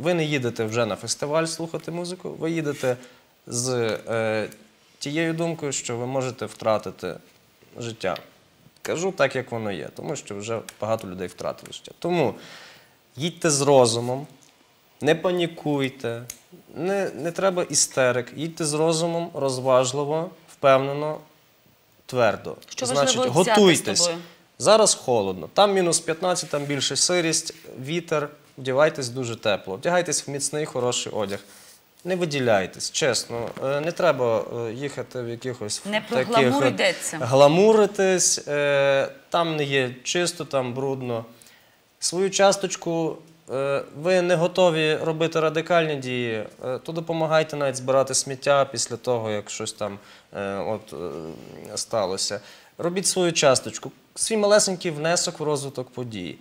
ви не їдете вже на фестиваль слухати музику, ви їдете з е, тією думкою, що ви можете втратити життя. Кажу так, як воно є, тому що вже багато людей втратили життя. Тому їдьте з розумом, не панікуйте, не, не треба істерик, їдьте з розумом, розважливо, впевнено, твердо. Що Значить, взяти з готуйтесь. тобою? Зараз холодно. Там мінус 15, там більше сирість, вітер. Вдягайтесь дуже тепло. Вдягайтесь в міцний, хороший одяг. Не виділяйтесь, чесно. Е, Не треба е, їхати в якихось Не про таких гламур йдеться. гламуритись. Е, Там не є чисто, там брудно. Свою часточку ви не готові робити радикальні дії, то допомагайте навіть збирати сміття після того, як щось там от, сталося. Робіть свою часточку, свій малесенький внесок в розвиток подій.